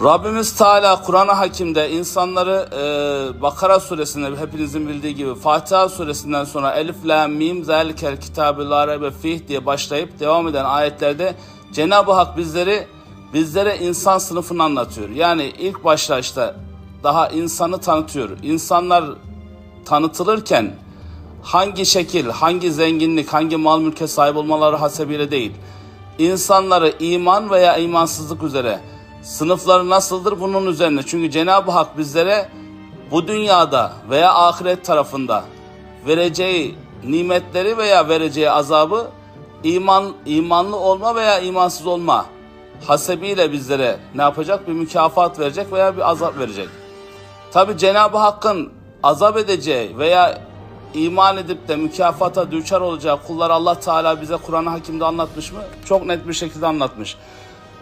Rabbimiz Teala Kur'an-ı Hakim'de insanları e, Bakara suresinde hepinizin bildiği gibi Fatiha suresinden sonra Elif la mim zelikel kitabü la reybe fih diye başlayıp devam eden ayetlerde Cenab-ı Hak bizleri bizlere insan sınıfını anlatıyor. Yani ilk başta işte daha insanı tanıtıyor. İnsanlar tanıtılırken hangi şekil, hangi zenginlik, hangi mal mülke sahip olmaları hasebiyle değil. İnsanları iman veya imansızlık üzere sınıfları nasıldır bunun üzerine. Çünkü Cenab-ı Hak bizlere bu dünyada veya ahiret tarafında vereceği nimetleri veya vereceği azabı iman imanlı olma veya imansız olma hasebiyle bizlere ne yapacak? Bir mükafat verecek veya bir azap verecek. Tabi Cenab-ı Hakk'ın azap edeceği veya iman edip de mükafata düçar olacağı kullar Allah Teala bize Kur'an-ı Hakim'de anlatmış mı? Çok net bir şekilde anlatmış.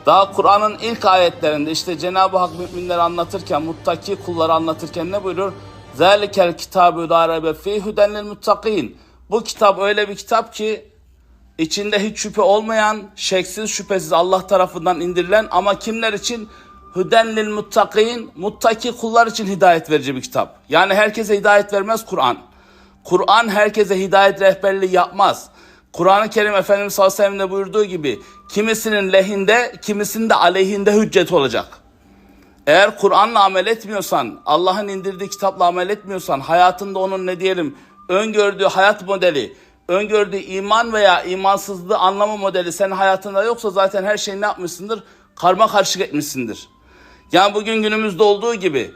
Daha Kur'an'ın ilk ayetlerinde işte Cenab-ı Hak müminleri anlatırken, muttaki kulları anlatırken ne buyurur? Zelikel kitabü la reybe fî huden lil muttakin. Bu kitap öyle bir kitap ki içinde hiç şüphe olmayan, şeksiz şüphesiz Allah tarafından indirilen ama kimler için? Hüden lil muttakin, muttaki kullar için hidayet verici bir kitap. Yani herkese hidayet vermez Kur'an. Kur'an herkese hidayet rehberliği yapmaz. Kur'an-ı Kerim Efendimiz sallallahu aleyhi ve sellem'de buyurduğu gibi kimisinin lehinde, kimisinin de aleyhinde hüccet olacak. Eğer Kur'an'la amel etmiyorsan, Allah'ın indirdiği kitapla amel etmiyorsan, hayatında onun ne diyelim, öngördüğü hayat modeli, öngördüğü iman veya imansızlığı anlama modeli senin hayatında yoksa zaten her şeyi ne yapmışsındır? Karma karışık etmişsindir. Yani bugün günümüzde olduğu gibi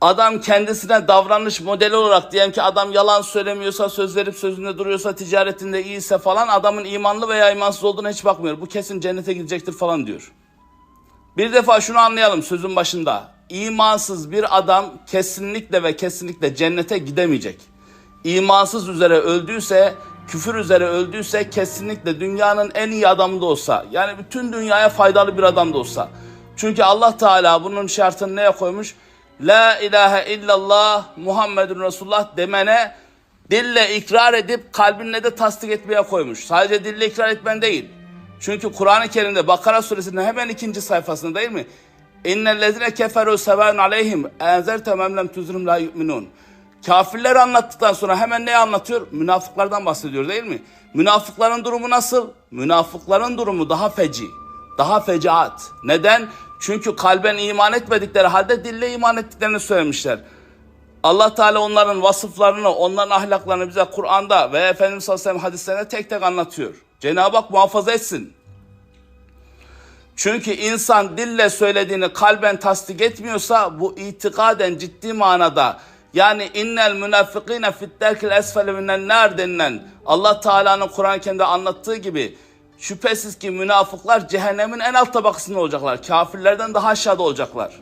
adam kendisine davranış modeli olarak diyelim ki adam yalan söylemiyorsa, söz verip sözünde duruyorsa, ticaretinde iyiyse falan adamın imanlı veya imansız olduğuna hiç bakmıyor. Bu kesin cennete gidecektir falan diyor. Bir defa şunu anlayalım sözün başında. İmansız bir adam kesinlikle ve kesinlikle cennete gidemeyecek. İmansız üzere öldüyse, küfür üzere öldüyse kesinlikle dünyanın en iyi adamı da olsa, yani bütün dünyaya faydalı bir adam da olsa. Çünkü Allah Teala bunun şartını neye koymuş? La ilahe illallah Muhammedun Resulullah demene dille ikrar edip kalbinle de tasdik etmeye koymuş. Sadece dille ikrar etmen değil. Çünkü Kur'an-ı Kerim'de Bakara suresinin hemen ikinci sayfasında değil mi? İnnellezine keferu seven aleyhim enzerte memlem tuzrum la yu'minun. Kafirleri anlattıktan sonra hemen ne anlatıyor? Münafıklardan bahsediyor değil mi? Münafıkların durumu nasıl? Münafıkların durumu daha feci, daha fecaat. Neden? Çünkü kalben iman etmedikleri halde dille iman ettiklerini söylemişler. Allah Teala onların vasıflarını, onların ahlaklarını bize Kur'an'da ve Efendimiz sallallahu aleyhi tek tek anlatıyor. Cenab-ı Hak muhafaza etsin. Çünkü insan dille söylediğini kalben tasdik etmiyorsa bu itikaden ciddi manada yani innel münafikine fit derkil esfele minen nar denilen Allah Teala'nın Kur'an-ı Kerim'de anlattığı gibi şüphesiz ki münafıklar cehennemin en alt tabakasında olacaklar. Kafirlerden daha aşağıda olacaklar.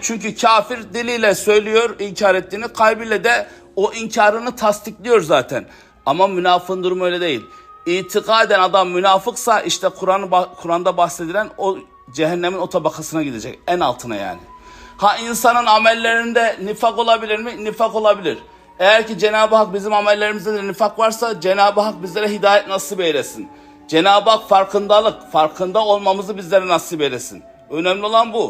Çünkü kafir diliyle söylüyor inkar ettiğini, kalbiyle de o inkarını tasdikliyor zaten. Ama münafığın durumu öyle değil. İtikaden adam münafıksa işte Kur'an Kur'an'da bahsedilen o cehennemin o tabakasına gidecek. En altına yani. Ha insanın amellerinde nifak olabilir mi? Nifak olabilir. Eğer ki Cenab-ı Hak bizim amellerimizde de nifak varsa Cenab-ı Hak bizlere hidayet nasip eylesin. Cenab-ı Hak farkındalık, farkında olmamızı bizlere nasip eylesin. Önemli olan bu.